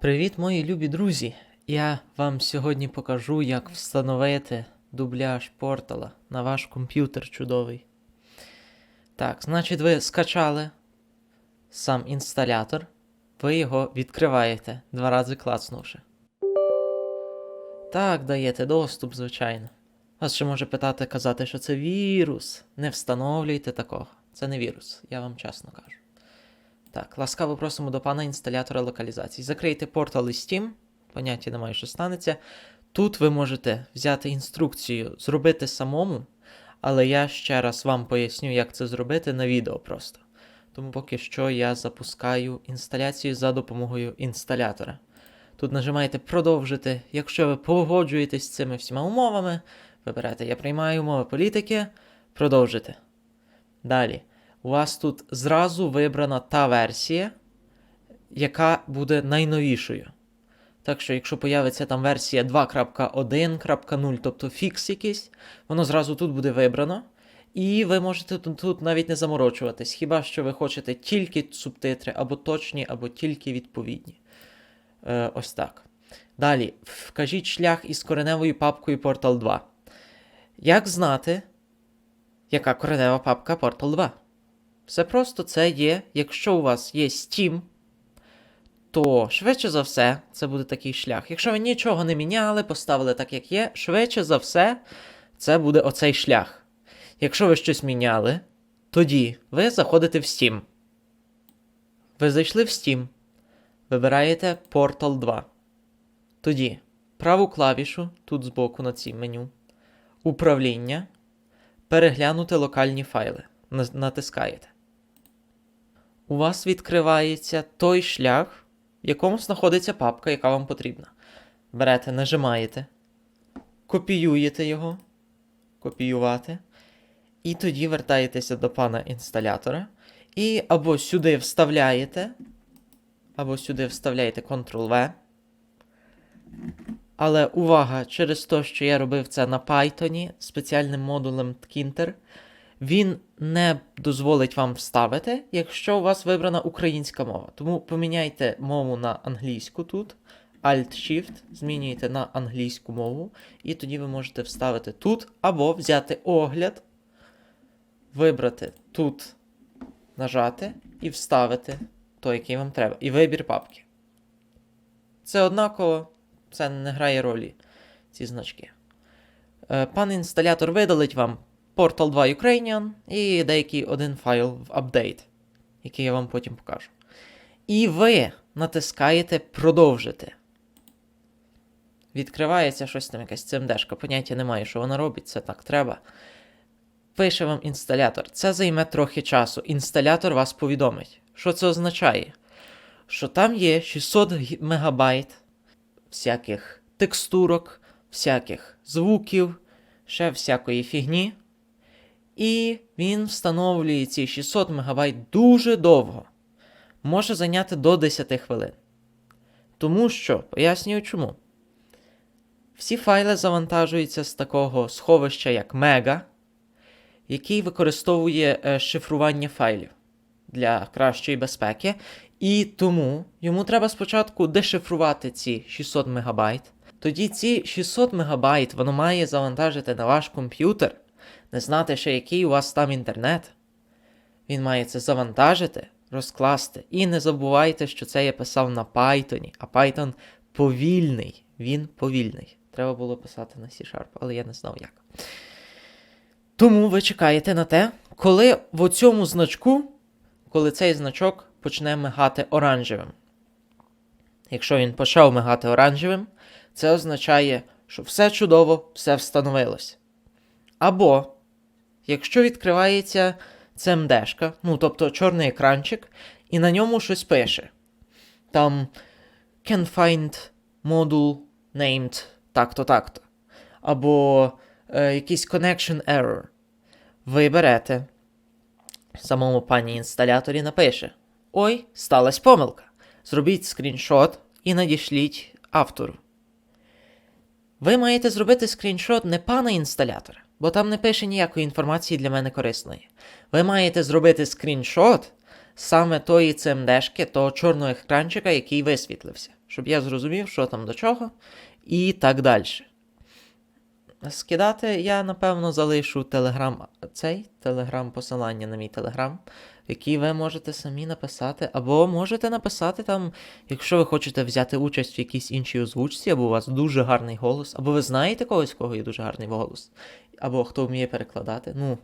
Привіт, мої любі друзі! Я вам сьогодні покажу, як встановити дубляж портала на ваш комп'ютер чудовий. Так, значить, ви скачали сам інсталятор, ви його відкриваєте два рази клацнувши. Так, даєте доступ, звичайно. Вас ще може питати казати, що це вірус. Не встановлюйте такого. Це не вірус, я вам чесно кажу. Так, ласкаво просимо до пана інсталятора локалізації. Закрийте портал із Steam, поняття немає, що станеться. Тут ви можете взяти інструкцію, зробити самому, але я ще раз вам поясню, як це зробити на відео просто. Тому поки що я запускаю інсталяцію за допомогою інсталятора. Тут нажимаєте продовжити. Якщо ви погоджуєтесь з цими всіма умовами, виберете Я приймаю умови політики, продовжити. Далі. У вас тут зразу вибрана та версія, яка буде найновішою. Так що, якщо появиться там версія 2.1.0, тобто фікс якийсь, воно зразу тут буде вибрано. І ви можете тут, навіть не заморочуватись, хіба що ви хочете тільки субтитри, або точні, або тільки відповідні. Е, ось так. Далі, вкажіть шлях із кореневою папкою Portal 2. Як знати, яка коренева папка Portal 2? Все просто це є, якщо у вас є Steam, то швидше за все це буде такий шлях. Якщо ви нічого не міняли, поставили так, як є, швидше за все, це буде оцей шлях. Якщо ви щось міняли, тоді ви заходите в Steam. Ви зайшли в Steam, вибираєте Portal 2. Тоді праву клавішу тут збоку на цій меню. Управління. Переглянути локальні файли. Натискаєте. У вас відкривається той шлях, в якому знаходиться папка, яка вам потрібна. Берете, нажимаєте, копіюєте його, копіювати, і тоді вертаєтеся до пана інсталятора. І або сюди вставляєте, або сюди вставляєте Ctrl-V. Але увага, через те, що я робив це на Python спеціальним модулем Tkinter, він не дозволить вам вставити, якщо у вас вибрана українська мова. Тому поміняйте мову на англійську тут. Alt-Shift, змінюєте на англійську мову, і тоді ви можете вставити тут, або взяти огляд, вибрати тут, нажати і вставити той, який вам треба. І вибір папки. Це однаково, це не грає ролі, ці значки. Е, Пан інсталятор видалить вам Portal 2 Ukrainian і деякий один файл в update, який я вам потім покажу. І ви натискаєте продовжити. Відкривається щось там, якась CMD-шка, поняття немає, що вона робить, це так треба. Пише вам інсталятор. Це займе трохи часу. Інсталятор вас повідомить. Що це означає? Що там є 600 гі- мегабайт всяких текстурок, всяких звуків, ще всякої фігні. І він встановлює ці 600 МБ дуже довго. Може зайняти до 10 хвилин. Тому що, пояснюю чому. Всі файли завантажуються з такого сховища, як Mega, який використовує е, шифрування файлів для кращої безпеки. І тому йому треба спочатку дешифрувати ці 600 МБ. Тоді ці 600 МБ воно має завантажити на ваш комп'ютер не знати ще, який у вас там інтернет. Він має це завантажити, розкласти. І не забувайте, що це я писав на Python, а Python повільний. Він повільний. Треба було писати на C-Sharp, але я не знав як. Тому ви чекаєте на те, коли в цьому значку, коли цей значок почне мигати оранжевим. Якщо він почав мигати оранжевим, це означає, що все чудово, все встановилось. Або, якщо відкривається CMD-шка, ну тобто чорний екранчик, і на ньому щось пише. Там can find module named так-то так-то. Або е, якийсь connection error. Ви берете. Самому пані інсталяторі напише: Ой, сталася помилка. Зробіть скріншот і надішліть автору. Ви маєте зробити скріншот не пана інсталятора, бо там не пише ніякої інформації для мене корисної. Ви маєте зробити скріншот саме тої CMD-шки, того чорного екранчика, який висвітлився. щоб я зрозумів, що там до чого, і так далі. Скидати я, напевно, залишу телеграм, цей телеграм посилання на мій телеграм, який ви можете самі написати, або можете написати там, якщо ви хочете взяти участь в якійсь іншій озвучці, або у вас дуже гарний голос, або ви знаєте когось, кого є дуже гарний голос, або хто вміє перекладати. Ну,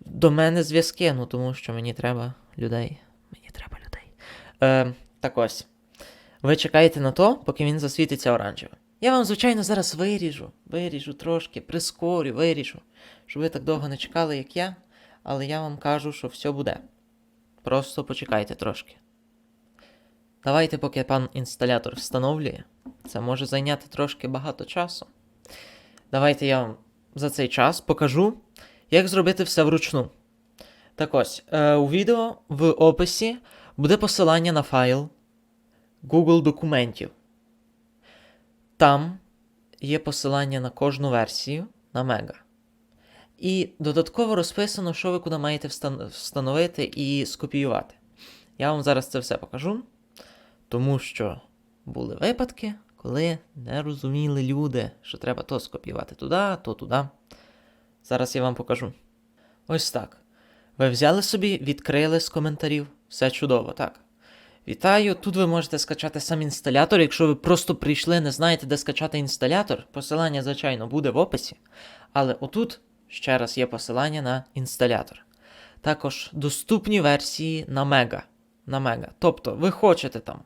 до мене зв'язки, ну тому що мені треба людей. Мені треба людей. Е, так ось. Ви чекаєте на то, поки він засвітиться оранжевим. Я вам, звичайно, зараз виріжу, виріжу трошки, прискорю, виріжу, щоб ви так довго не чекали, як я, але я вам кажу, що все буде. Просто почекайте трошки. Давайте, поки пан інсталятор встановлює. Це може зайняти трошки багато часу. Давайте я вам за цей час покажу, як зробити все вручну. Так ось, е, у відео в описі буде посилання на файл Google документів. Там є посилання на кожну версію на Мега. І додатково розписано, що ви куди маєте встановити і скопіювати. Я вам зараз це все покажу, тому що були випадки, коли не розуміли люди, що треба то скопіювати туди, то туди. Зараз я вам покажу. Ось так. Ви взяли собі, відкрили з коментарів. Все чудово, так. Вітаю! Тут ви можете скачати сам інсталятор. Якщо ви просто прийшли, не знаєте, де скачати інсталятор, посилання, звичайно, буде в описі. Але отут ще раз є посилання на інсталятор. Також доступні версії на Мега. На Мега. Тобто, ви хочете там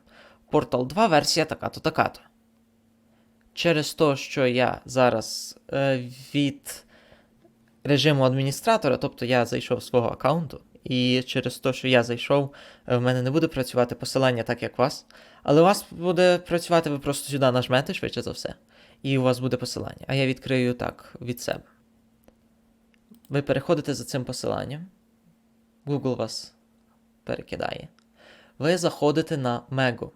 Portal 2 версія така-то, така-то. Через те, що я зараз е, від режиму адміністратора, тобто я зайшов з свого аккаунту, і через те, що я зайшов, е, в мене не буде працювати посилання так, як у вас. Але у вас буде працювати, ви просто сюди нажмете, швидше за все, і у вас буде посилання. А я відкрию так від себе. Ви переходите за цим посиланням. Google вас перекидає. Ви заходите на Мегу.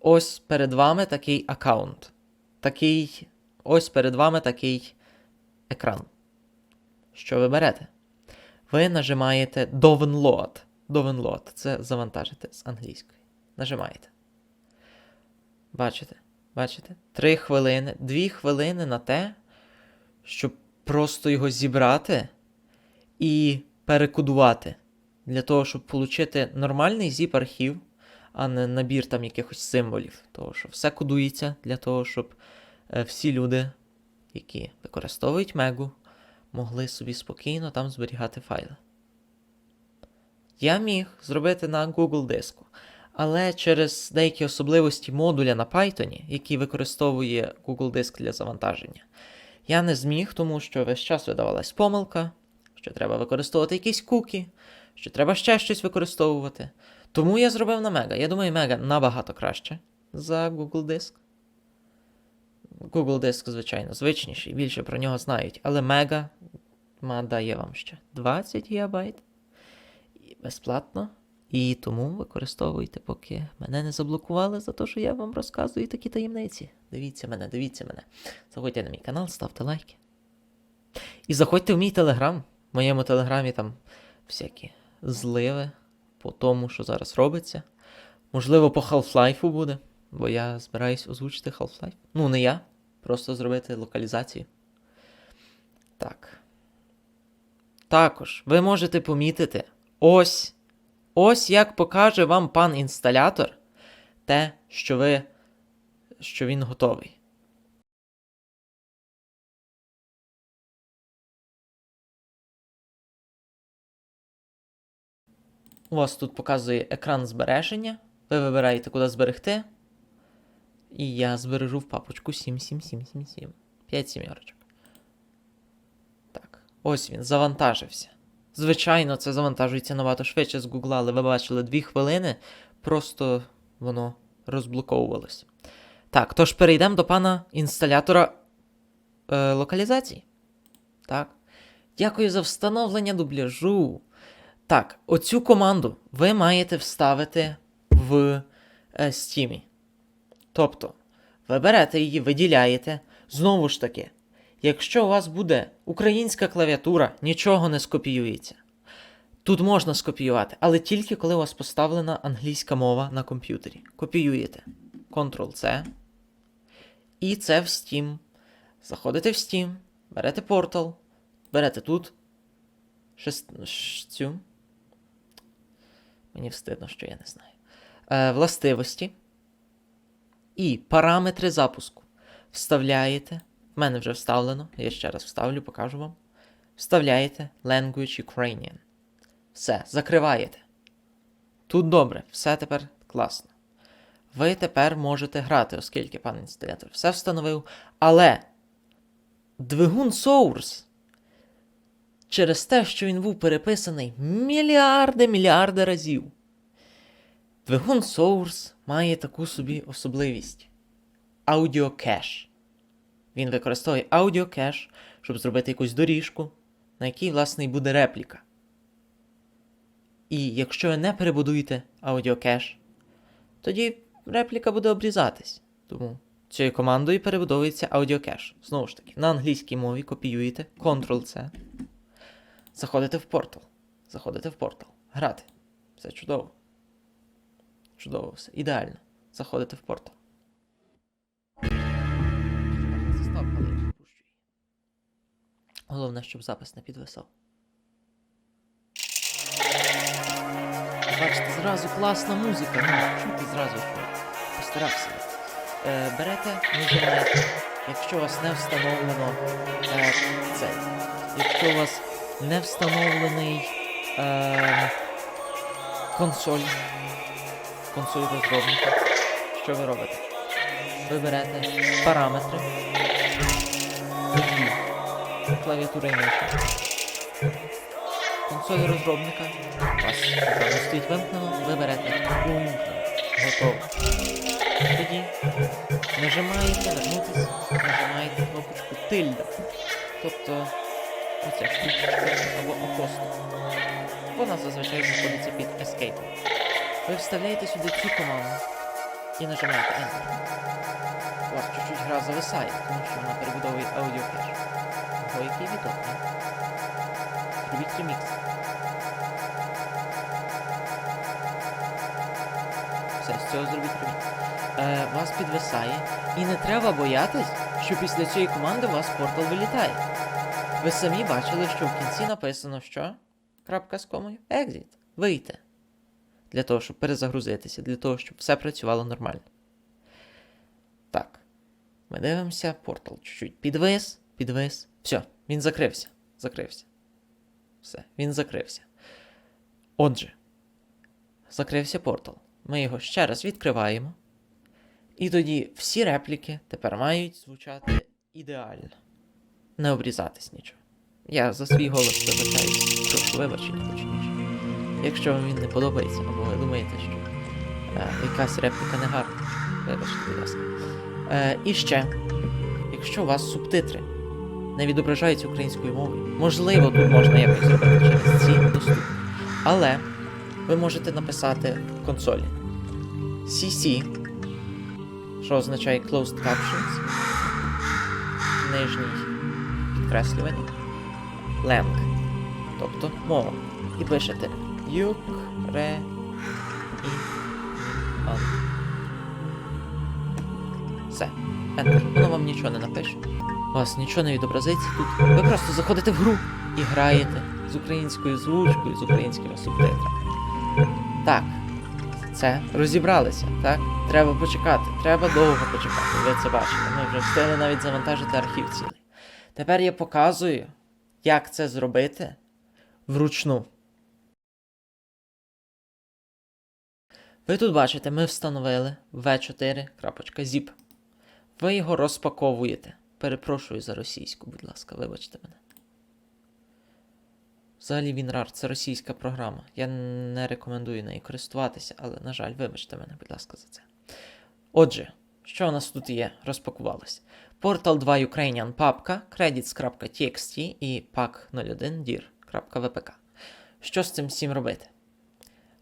Ось перед вами такий аккаунт. Такий. Ось перед вами такий екран. Що ви берете? Ви нажимаєте Download. Download – це завантажити з англійської. Нажимаєте. Бачите? Бачите? Три хвилини, дві хвилини на те, щоб просто його зібрати і перекодувати. Для того, щоб отримати нормальний zip-архів, а не набір там якихось символів. Того, що все кодується для того, щоб е, всі люди, які використовують Мегу, могли собі спокійно там зберігати файли. Я міг зробити на Google диску, але через деякі особливості модуля на Python, який використовує Google диск для завантаження, я не зміг, тому що весь час видавалась помилка, що треба використовувати якісь куки, що треба ще щось використовувати. Тому я зробив на Mega. Я думаю, Mega набагато краще за Google диск. Google диск, звичайно, звичніший, більше про нього знають, але ма дає вам ще 20 ГБ і безплатно. І тому використовуйте, поки мене не заблокували за те, що я вам розказую такі таємниці. Дивіться мене, дивіться мене. Заходьте на мій канал, ставте лайки. І заходьте в мій телеграм. В моєму телеграмі там всякі зливи по тому, що зараз робиться. Можливо, по Half-Life буде, бо я збираюсь озвучити Half-Life. Ну, не я, просто зробити локалізацію. Так. Також ви можете помітити ось. Ось як покаже вам пан інсталятор те, що ви. що він готовий. У вас тут показує екран збереження. Ви вибираєте, куди зберегти. І я збережу в папочку 77777. 5 сімерочок. Так, ось він завантажився. Звичайно, це завантажується набагато швидше з Google, але ви бачили 2 хвилини, просто воно розблоковувалось. Так, тож перейдемо до пана інсталятора е, локалізації. Так. Дякую за встановлення дубляжу. Так, оцю команду ви маєте вставити в е, Steam. Тобто, ви берете її, виділяєте. Знову ж таки, якщо у вас буде українська клавіатура, нічого не скопіюється. Тут можна скопіювати, але тільки коли у вас поставлена англійська мова на комп'ютері. Копіюєте. Ctrl-C. І це в Steam. Заходите в Steam, берете портал, берете тут. Шест... Мені встидно, що я не знаю. Е, властивості. І параметри запуску. Вставляєте. В мене вже вставлено. Я ще раз вставлю, покажу вам. Вставляєте Language Ukrainian. Все, закриваєте. Тут добре, все тепер класно. Ви тепер можете грати, оскільки пан інсталятор все встановив. Але двигун Source через те, що він був переписаний мільярди мільярди разів. Двигун Source має таку собі особливість аудіокеш. Він використовує аудіокеш, щоб зробити якусь доріжку, на якій, власне, і буде репліка. І якщо ви не перебудуєте аудіокеш, тоді репліка буде обрізатись. Тому цією командою перебудовується аудіокеш. Знову ж таки, на англійській мові копіюєте Ctrl-C. Заходите в портал. Заходите в портал. Грати. Все чудово. Чудово все. Ідеально. Заходите в портал. Головне, щоб запис не підвисав. Бачите, зразу класна музика. Ну, чути зразу, що постарався. Е, берете, нажимаєте. Якщо у вас не встановлено е, цей. Якщо у вас не встановлений е, консоль, консоль розробника, що ви робите? Ви берете параметри, клавіатура і мишка. Консоль розробника. Вас стоїть вимкнено, ви берете увімкнено. Готово. Тоді нажимаєте вернутися, нажимаєте кнопочку тильда. Тобто оця штучка або апостол. Вона зазвичай знаходиться під Escape. Ви вставляєте сюди цю команду і нажимаєте Enter. У вас чуть-чуть гра зависає, тому що вона перебудовує аудіокеш. Який відок? Зробіть ремікс. Все, з цього зробіть ремікс. Е, вас підвисає, і не треба боятись, що після цієї команди у вас портал вилітає. Ви самі бачили, що в кінці написано що? Крапка з комою? Exit. Вийти. Для того, щоб перезагрузитися, для того, щоб все працювало нормально. Так. Ми дивимося, портал чуть-чуть підвис, підвис. Все, він закрився. Закрився. Все, він закрився. Отже, закрився портал. Ми його ще раз відкриваємо. І тоді всі репліки тепер мають звучати ідеально. Не обрізатись нічого. Я за свій голос вибачаюсь, прошу вибачення точніше. Якщо вам він не подобається, або ви думаєте, що е, якась репліка не гарна, вибачте, будь ласка. Е, і ще, якщо у вас субтитри не відображаються українською мовою, можливо, тут можна якось зробити через ці доступні. Але ви можете написати в консолі CC, що означає Closed Captions, нижній підкреслювання, Lang, тобто мова. І пишете Юкре. Все. Воно вам нічого не напише. Вас нічого не відобразиться тут. Ви просто заходите в гру і граєте з українською звучкою, з українськими субтитрами. Так, це розібралися, так? Треба почекати, треба довго почекати. Ви це бачите. Ми вже встигли навіть завантажити архів цілий. Тепер я показую, як це зробити вручну. Ви тут бачите, ми встановили v4.zip. Ви його розпаковуєте. Перепрошую за російську, будь ласка, вибачте мене. Взагалі WinRAR це російська програма. Я не рекомендую нею користуватися, але, на жаль, вибачте мене, будь ласка, за це. Отже, що у нас тут є? Розпакувалось. Portal 2 Ukrainian папка, credits.txt і pack01dir.vpk. Що з цим всім робити?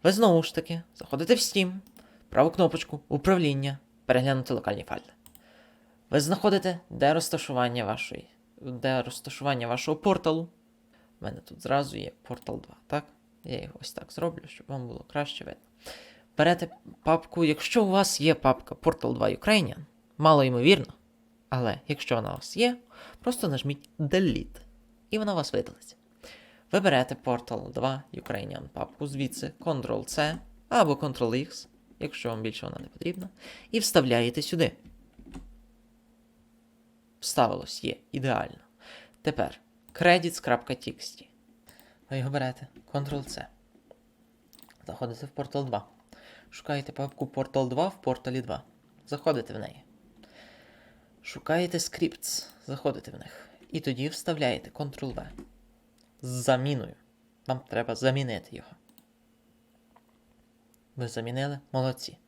Ви знову ж таки заходите в Steam, праву кнопочку Управління, переглянути локальні файли. Ви знаходите, де розташування вашої, де розташування вашого порталу. У мене тут зразу є портал 2, так? Я його ось так зроблю, щоб вам було краще видно. берете папку, якщо у вас є папка Portal 2 Ukrainian, мало ймовірно, але якщо вона у вас є, просто нажміть Delete, і вона у вас видалиться. Ви берете Portal 2 Ukrainian папку звідси, Ctrl-C або Ctrl-X, якщо вам більше вона не потрібна, і вставляєте сюди. Вставилось є ідеально. Тепер credits.txt. Ви його берете, Ctrl-C. Заходите в Portal 2. Шукаєте папку Portal 2 в порталі 2. Заходите в неї. Шукаєте scripts, заходите в них. І тоді вставляєте Ctrl-V. З заміною. Вам треба замінити його. Ви замінили? Молодці.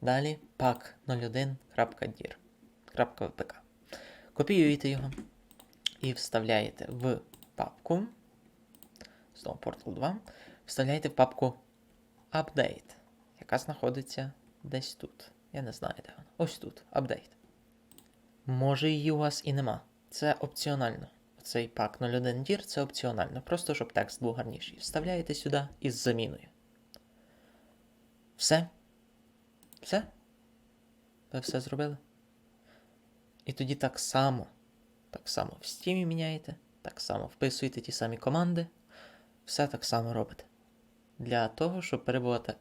Далі pack01.dir.vpk. Копіюєте його і вставляєте в папку. Знову Portal 2. Вставляєте в папку Update, яка знаходиться десь тут. Я не знаю, де вона. Ось тут. Update. Може, її у вас і нема. Це опціонально. Цей пак 01 DIR це опціонально, просто щоб текст був гарніший. Вставляєте сюди із заміною. Все? Все? Ви все зробили? І тоді так само, так само в Steam міняєте, так само вписуєте ті самі команди, все так само робите. Для того, щоб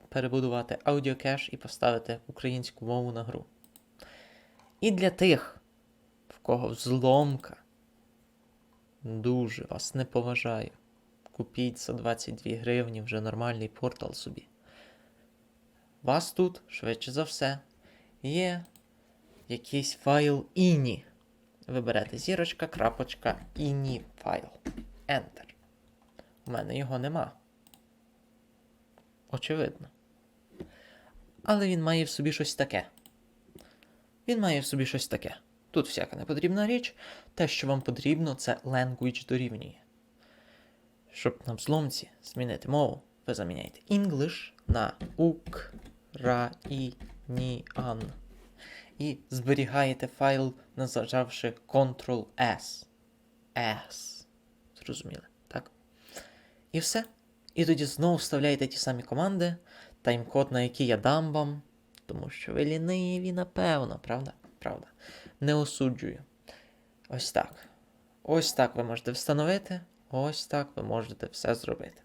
перебудувати аудіокеш і поставити українську мову на гру. І для тих, в кого взломка, дуже вас не поважаю. Купіть за 22 гривні вже нормальний портал собі. Вас тут, швидше за все, є якийсь файл INI. Ви берете зірочка, крапочка, INI файл. Enter. У мене його нема. Очевидно. Але він має в собі щось таке. Він має в собі щось таке. Тут всяка непотрібна річ. Те, що вам потрібно, це language дорівнює. Щоб на взломці змінити мову, ви заміняєте English на Ukrainian. І зберігаєте файл, нажавши Ctrl-S. S. Зрозуміли, так? І все. І тоді знову вставляєте ті самі команди, тайм-код, на який я дам вам. Тому що ви ліниві, напевно, правда? Правда. Не осуджую. Ось так. Ось так ви можете встановити. Ось так ви можете все зробити.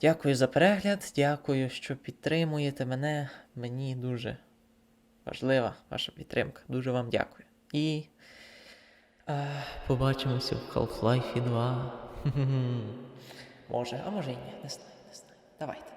Дякую за перегляд. Дякую, що підтримуєте мене. Мені дуже важлива ваша підтримка. Дуже вам дякую. І. А, побачимося в Half-Life 2. Може, а може і ні, не знаю, не знаю. Давайте.